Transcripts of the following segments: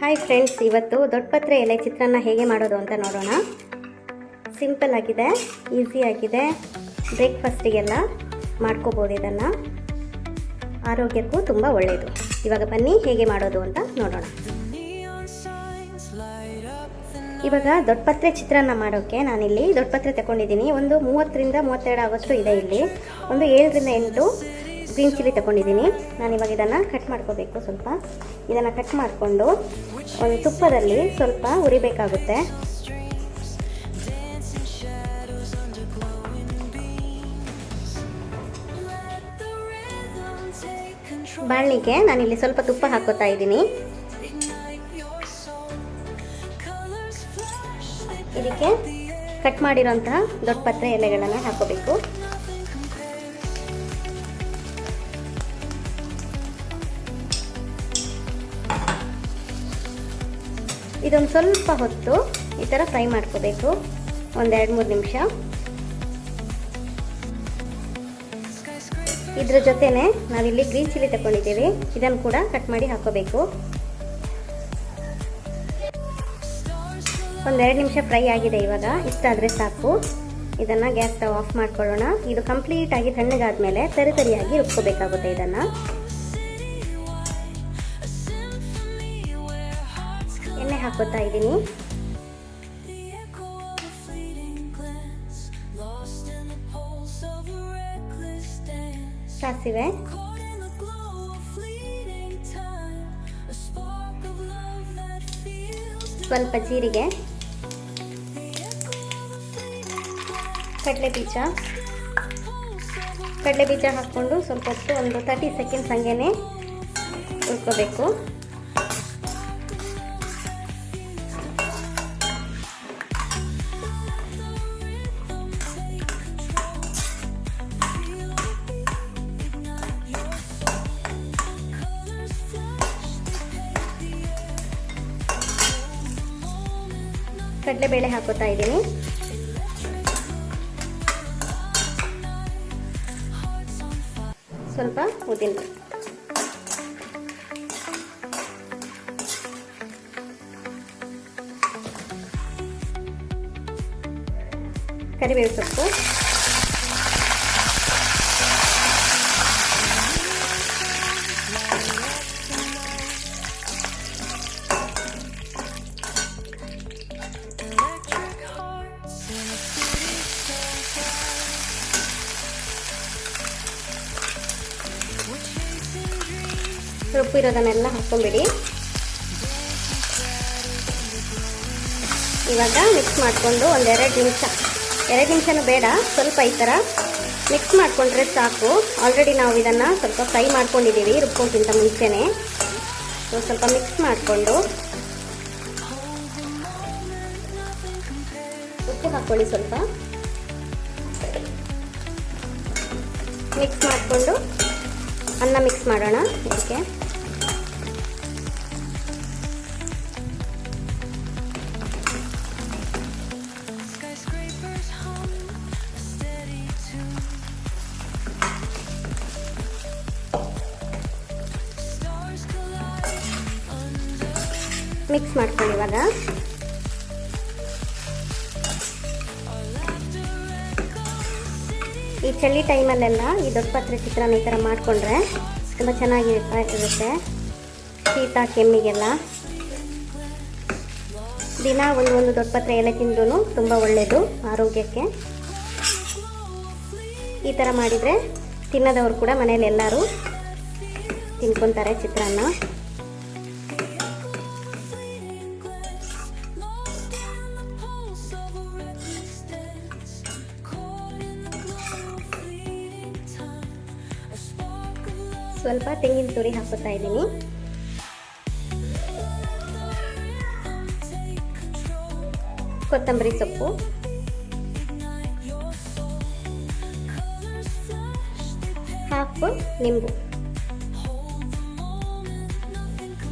Hi friends ಇವತ್ತು ದೊಡ್ಡಪತ್ರೆ ಎಲೆ ಚಿತ್ರಾನ್ನ ಹೇಗೆ ಮಾಡೋದು ಅಂತ ನೋಡೋಣ. ಸಿಂಪಲ್ ಆಗಿದೆ ಈಸಿ ಆಗಿದೆ. ಬ್ರೇಕ್ಫಾಸ್ಟಿಗೆಲ್ಲ ಮಾಡ್ಕೋಬೋದು ಇದನ್ನು. ಆರೋಗ್ಯಕ್ಕೂ ತುಂಬ ಒಳ್ಳೆಯದು ಇವಾಗ ಬನ್ನಿ ಹೇಗೆ ಮಾಡೋದು ಅಂತ ನೋಡೋಣ. ಇವಾಗ ದೊಡ್ಡಪತ್ರೆ ಚಿತ್ರಾನ್ನ ಮಾಡೋಕ್ಕೆ ನಾನಿಲ್ಲಿ ದೊಡ್ಡಪತ್ರೆ ತಗೊಂಡಿದ್ದೀನಿ. ಒಂದು ಮೂವತ್ತರಿಂದ ಮೂವತ್ತೆರಡು ಆಗೋಷ್ಟು ಇದೆ ಇಲ್ಲಿ. ಒಂದು ಏಳರಿಂದ ಎಂಟು ಗ್ರೀನ್ ಚಿಲ್ಲಿ ತಗೊಂಡಿದ್ದೀನಿ. ನಾನು ಇವಾಗ ಇದನ್ನು ಕಟ್ ಮಾಡ್ಕೋಬೇಕು ಸ್ವಲ್ಪ. ಇದನ್ನು ಕಟ್ ಮಾಡಿಕೊಂಡು ಒಂದು ತುಪ್ಪದಲ್ಲಿ ಸ್ವಲ್ಪ ಉರಿಬೇಕಾಗುತ್ತೆ ಬಾಣಲಿಗೆ ನಾನಿಲ್ಲಿ ಸ್ವಲ್ಪ ತುಪ್ಪ ಹಾಕೋತಾ ಇದ್ದೀನಿ. ಇದಕ್ಕೆ ಕಟ್ ಮಾಡಿರೋಂತಹ ದೊಡ್ಡ ಪತ್ರೆ ಎಲೆಗಳನ್ನು ಹಾಕೋಬೇಕು. ಇದೊಂದು ಸ್ವಲ್ಪ ಹೊತ್ತು ಈ ಥರ ಫ್ರೈ ಮಾಡ್ಕೋಬೇಕು. ಒಂದೆರಡು ಮೂರು ನಿಮಿಷ. ಇದರ ಜೊತೆನೆ ನಾವಿಲ್ಲಿ ಗ್ರೀನ್ ಚಿಲ್ಲಿ ತಗೊಂಡಿದ್ದೀವಿ ಇದನ್ನು ಕೂಡ ಕಟ್ ಮಾಡಿ ಹಾಕೋಬೇಕು. ಒಂದೆರಡು ನಿಮಿಷ ಫ್ರೈ ಆಗಿದೆ ಇವಾಗ. ಇಷ್ಟಾದರೆ ಸಾಕು. ಇದನ್ನು ಗ್ಯಾಸ್ ಸ್ಟವ್ ಆಫ್ ಮಾಡ್ಕೊಳ್ಳೋಣ. ಇದು ಕಂಪ್ಲೀಟಾಗಿ ತಣ್ಣಗಾದ್ಮೇಲೆ ಮೇಲೆ ತರಿತರಿಯಾಗಿ ರುಬ್ಕೋಬೇಕಾಗುತ್ತೆ ಇದನ್ನು. ಹಾಕೋತಾ ಇದ್ದೀನಿ. ಸಾಸಿವೆ. ಸ್ವಲ್ಪ ಜೀರಿಗೆ. ಕಡಲೆ ಬೀಜ. ಕಡಲೆ ಬೀಜ ಹಾಕ್ಕೊಂಡು ಸ್ವಲ್ಪ ಹೊತ್ತು ಒಂದು ತರ್ಟಿ ಸೆಕೆಂಡ್ಸ್ ಹಂಗೇನೆ ಉಳ್ಕೋಬೇಕು ಕಡಲೆಬೇಳೆ ಹಾಕೋತಾ ಇದ್ದೀನಿ. ಸ್ವಲ್ಪ ಉದ್ದಿನ ಕರಿಬೇವು ಸೊಪ್ಪು. ರುಬ್ಬಿರೋದನ್ನೆಲ್ಲ ಹಾಕ್ಕೊಂಬಿಡಿ. ಇವಾಗ ಮಿಕ್ಸ್ ಮಾಡಿಕೊಂಡು ಒಂದೆರಡು ನಿಮಿಷ. ಎರಡು ನಿಮಿಷನೂ ಬೇಡ, ಸ್ವಲ್ಪ ಈ ಥರ ಮಿಕ್ಸ್ ಮಾಡಿಕೊಂಡ್ರೆ ಸಾಕು. ಆಲ್ರೆಡಿ ನಾವು ಇದನ್ನು ಸ್ವಲ್ಪ ಫ್ರೈ ಮಾಡ್ಕೊಂಡಿದ್ದೀವಿ, ರುಬ್ಬೋಕ್ಕಿಂತ ಮುಂಚೆನೇ. ಸೊ ಸ್ವಲ್ಪ ಮಿಕ್ಸ್ ಮಾಡಿಕೊಂಡು. ಉಪ್ಪು ಹಾಕ್ಕೊಳ್ಳಿ ಸ್ವಲ್ಪ. ಮಿಕ್ಸ್ ಮಾಡಿಕೊಂಡು ಅನ್ನ ಮಿಕ್ಸ್ ಮಾಡೋಣ. ಇದಕ್ಕೆ. ಮಿಕ್ಸ್ ಮಾಡ್ಕೊಳ್ಳಿ ಇವಾಗ. ಈ ಚಳಿ ಟೈಮಲ್ಲೆಲ್ಲ ಈ ದೊಡ್ಡ ಪತ್ರೆ ಚಿತ್ರಾನ್ನ ಈ ಥರ ಮಾಡಿಕೊಂಡ್ರೆ ತುಂಬ ಚೆನ್ನಾಗಿ ಇರುತ್ತೆ. ಶೀತ, ಕೆಮ್ಮಿಗೆಲ್ಲ. ದಿನ ಒಂದು ಒಂದು ದೊಡ್ಡ ಪತ್ರೆ ಎಲೆ ತಿಂದ್ರೂ ತುಂಬ ಒಳ್ಳೆಯದು ಆರೋಗ್ಯಕ್ಕೆ. ಈ ಥರ ಮಾಡಿದರೆ ತಿನ್ನದವರು ಕೂಡ ಮನೇಲಿ ಎಲ್ಲರೂ ತಿನ್ಕೊತಾರೆ ಚಿತ್ರಾನ್ನ. ಸ್ವಲ್ಪ ತೆಂಗಿನ ತುರಿ ಹಾಕುತ್ತಾ ಇದ್ದೀನಿ. ಕೊತ್ತಂಬರಿ ಸೊಪ್ಪು. ಹಾಫ್ ನಿಂಬು.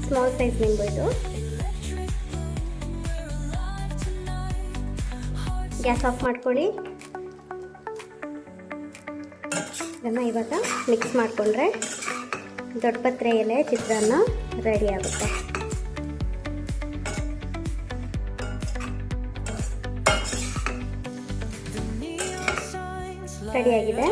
ಸ್ಮಾಲ್ ಸೈಜ್ ನಿಂಬು ಇದು. ಗ್ಯಾಸ್ ಆಫ್ ಮಾಡ್ಕೊಳ್ಳಿ. ಇದನ್ನು ಇವಾಗ ಮಿಕ್ಸ್ ಮಾಡಿಕೊಂಡ್ರೆ ದೊಡ್ಡಪತ್ರೆ ಎಲೆ ಚಿತ್ರಾನ್ನ ರೆಡಿ ಆಗುತ್ತೆ. ರೆಡಿಯಾಗಿದೆ